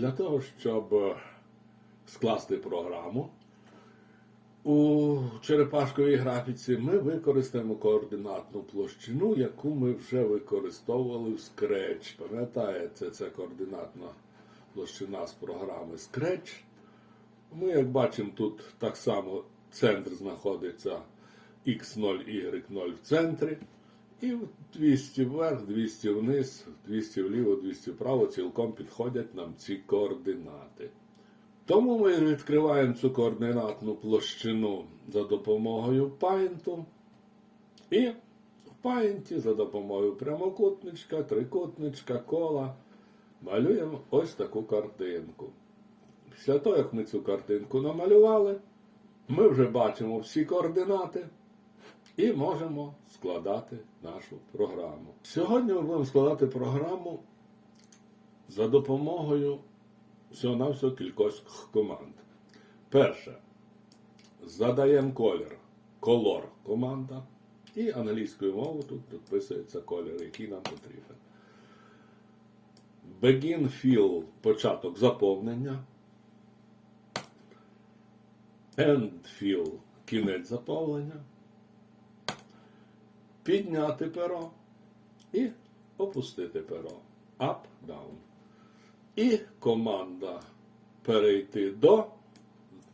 Для того, щоб е, скласти програму, у черепашковій графіці ми використаємо координатну площину, яку ми вже використовували в Scratch. Пам'ятаєте, це координатна площина з програми Scratch. Ми, як бачимо, тут так само центр знаходиться x0, y0 в центрі. І 200 вверх, 200 вниз, 200 вліво, 200 вправо цілком підходять нам ці координати. Тому ми відкриваємо цю координатну площину за допомогою Paint. І в Paint за допомогою прямокутничка, трикутничка, кола малюємо ось таку картинку. Після того, як ми цю картинку намалювали, ми вже бачимо всі координати і можемо складати нашу програму. Сьогодні ми будемо складати програму за допомогою всього-навсього кількох команд. Перше. Задаємо колір. Color команда. І англійською мовою тут підписується колір, який нам потрібен. Begin fill початок заповнення. End fill кінець заповнення. Підняти перо і опустити перо. Up, down. І команда перейти до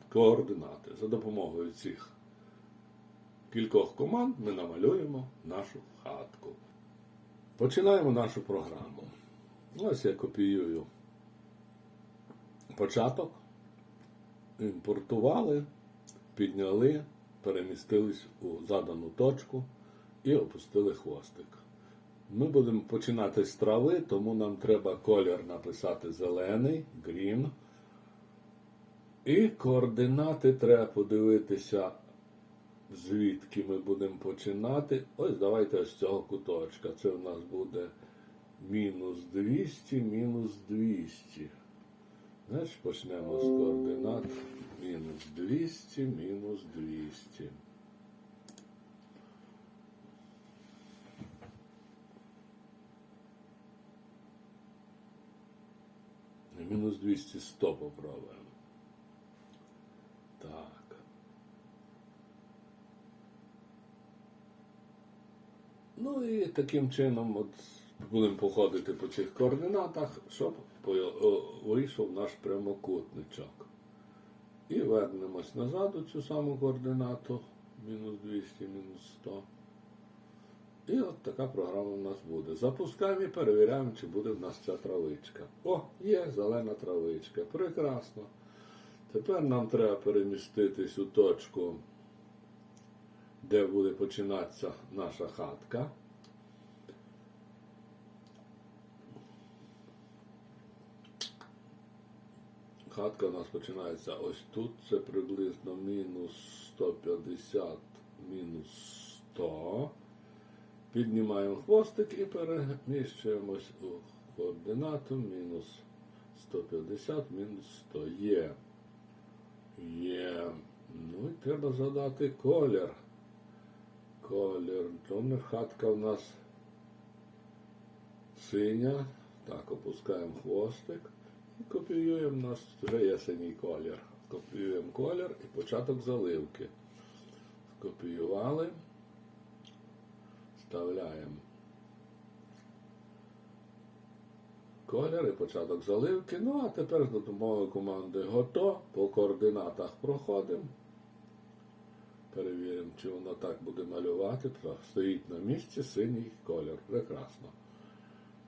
координати. За допомогою цих кількох команд ми намалюємо нашу хатку. Починаємо нашу програму. Ось я копіюю початок, імпортували, підняли, перемістились у задану точку і опустили хвостик. Ми будемо починати з трави, тому нам треба колір написати зелений, green. І координати треба подивитися, звідки ми будемо починати. Ось давайте з цього куточка. Це у нас буде мінус 200, мінус 200. Значить, почнемо з координат. Мінус 200, мінус 200. Мінус 200 100 попробуємо. Так. Ну і таким чином от будемо походити по цих координатах, щоб вийшов наш прямокутничок. І вернемось назад у цю саму координату. Мінус 200, мінус 100. І от така програма у нас буде. Запускаємо і перевіряємо, чи буде в нас ця травичка. О, є зелена травичка. Прекрасно. Тепер нам треба переміститись у точку, де буде починатися наша хатка. Хатка у нас починається ось тут. Це приблизно мінус 150, мінус 100. Піднімаємо хвостик і переміщуємось у координату мінус 150, мінус 100. Є. Є. Ну і треба задати колір. Колір. Тому хатка у нас синя. Так, опускаємо хвостик і копіюємо у нас вже є синій колір. Копіюємо колір і початок заливки. Скопіювали. Вставляємо колір і початок заливки. Ну, а тепер за допомогою команди «Гото» по координатах проходимо. Перевіримо, чи воно так буде малювати. Стоїть на місці синій колір. Прекрасно.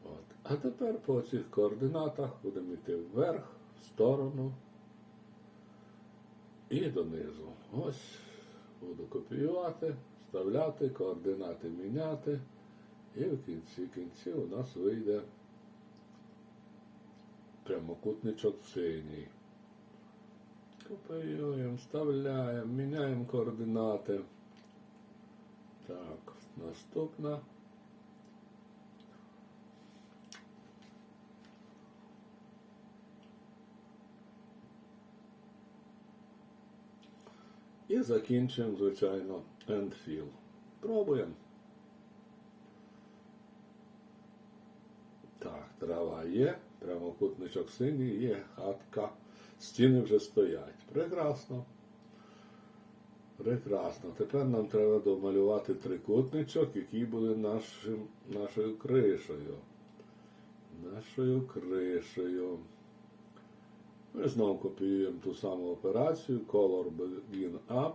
От. А тепер по цих координатах будемо йти вверх, в сторону і донизу. Ось буду копіювати, вставляти, координати міняти. І в кінці кінці у нас вийде прямокутничок синій. Копіюємо, вставляємо, міняємо координати. Так, наступна. І закінчуємо, звичайно, end fill. Пробуємо. Так, трава є, прямо прямокутничок синій, є хатка, стіни вже стоять. Прекрасно. Прекрасно. Тепер нам треба домалювати трикутничок, який буде нашим, нашою кришею. Нашою кришею. Ми знову копіюємо ту саму операцію, Color Begin Up.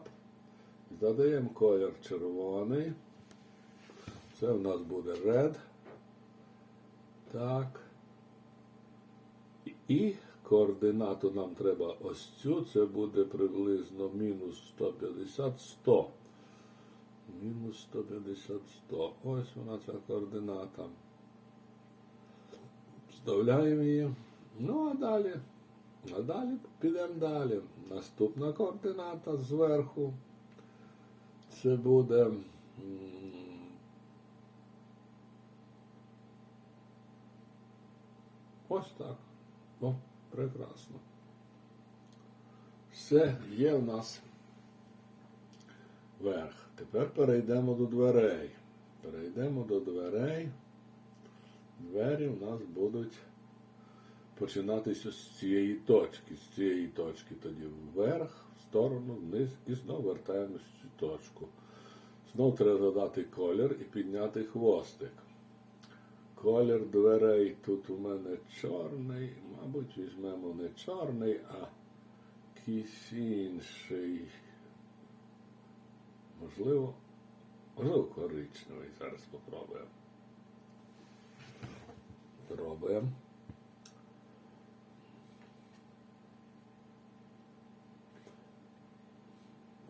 Задаємо колір червоний. Це в нас буде red. Так. І- координату нам треба ось цю. Це буде приблизно мінус 150 100. Мінус 150 100. Ось вона ця координата. Вставляємо її. Ну а далі. А далі підемо далі. Наступна координата зверху. Це буде. Ось так. О, прекрасно. Все є в нас верх. Тепер перейдемо до дверей. Перейдемо до дверей. Двері в нас будуть починатися з цієї точки. З цієї точки тоді вверх, в сторону, вниз і знову вертаємось в цю точку. Знов треба задати колір і підняти хвостик. Колір дверей тут у мене чорний, мабуть, візьмемо не чорний, а якийсь інший. Можливо, можливо, коричневий. Зараз спробуємо. Пробуємо.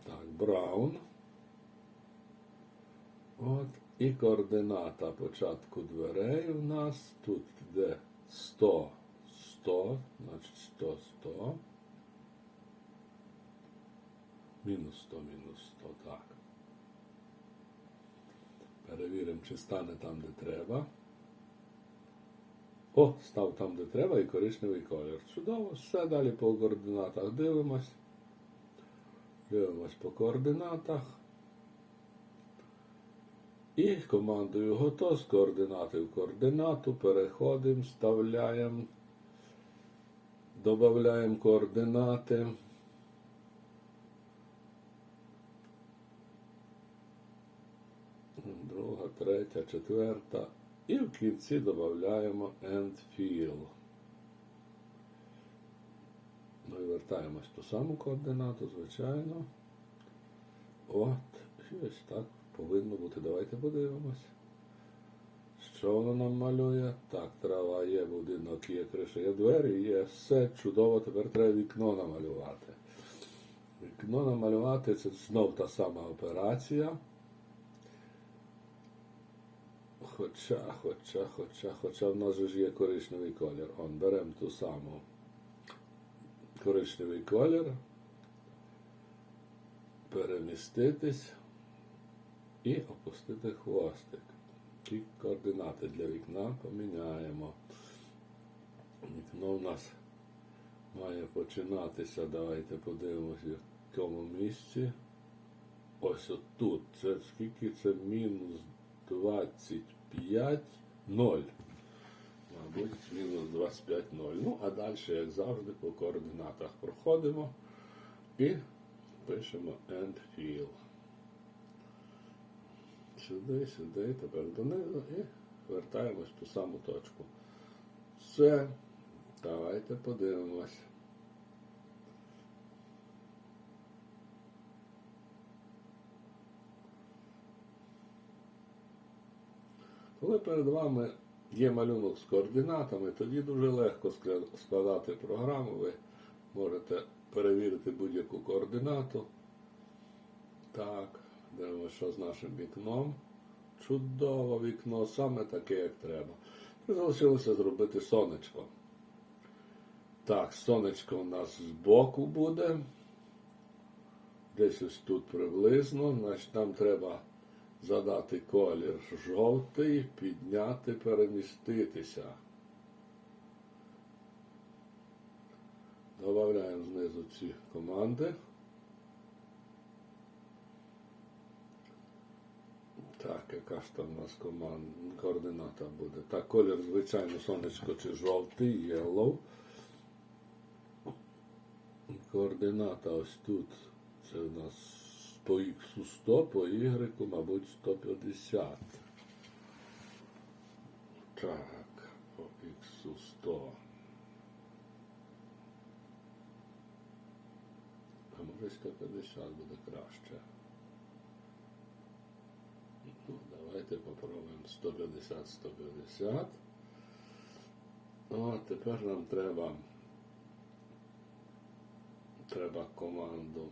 Так, Браун. От. І координата початку дверей у нас тут йде 100, 100, значить 100, 100. Мінус 100, мінус 100, так. Перевіримо, чи стане там, де треба. О, став там, де треба, і коричневий колір. Чудово, все далі по координатах дивимось. Дивимось по координатах. І командою готов з координати в координату переходимо, вставляємо, додаємо координати. Друга, третя, четверта. І в кінці додаємо end fill. І вертаємось ту саму координату, звичайно. От, і так повинно бути. Давайте подивимось. Що воно нам малює? Так, трава є, будинок є, криша є, двері є, все чудово, тепер треба вікно намалювати. Вікно намалювати це знов та сама операція. Хоча, хоча, хоча, хоча в нас же ж є коричневий колір. Он, беремо ту саму коричневий колір, переміститись і опустити хвостик. І координати для вікна поміняємо. Вікно у нас має починатися. Давайте подивимося, в якому місці. Ось отут. Це скільки це мінус 25, 0. Мінус 25, 0. Ну, а далі, як завжди, по координатах проходимо і пишемо end fill. Сюди, сюди, тепер донизу і вертаємось в ту саму точку. Все. Давайте подивимось. Коли перед вами є малюнок з координатами, тоді дуже легко складати програму. Ви можете перевірити будь-яку координату. Так, дивимося, що з нашим вікном. Чудове вікно, саме таке, як треба. І залишилося зробити сонечко. Так, сонечко у нас збоку буде. Десь ось тут приблизно. Значить, нам треба задати колір жовтий, підняти, переміститися. Добавляємо знизу ці команди. Так, яка ж там у нас команд, координата буде. Так, колір, звичайно, сонечко чи жовтий, yellow. Координата ось тут. Це у нас по X 100, по Y, мабуть, 150. Так, по X 100. А може 150 буде краще. Ну, давайте попробуємо 150, 150. О, тепер нам треба, треба команду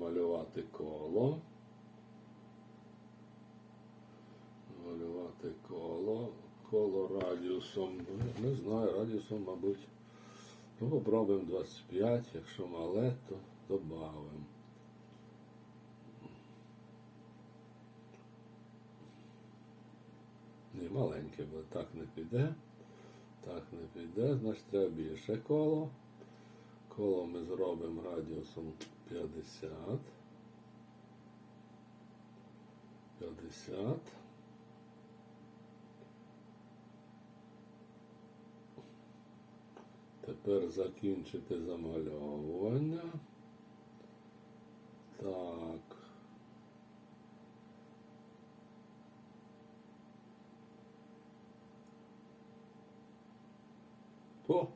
намалювати коло. Намалювати коло. Коло радіусом, не знаю, радіусом, мабуть. Ну, попробуємо 25, якщо мале, то додамо. Ні, маленьке, бо так не піде. Так не піде, значить треба більше коло. Коло ми зробимо радіусом 50. 50. Тепер закінчити замальовування. Так. О,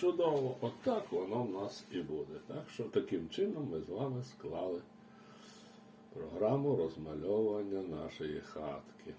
чудово, отак воно в нас і буде. Так що таким чином ми з вами склали програму розмальовування нашої хатки.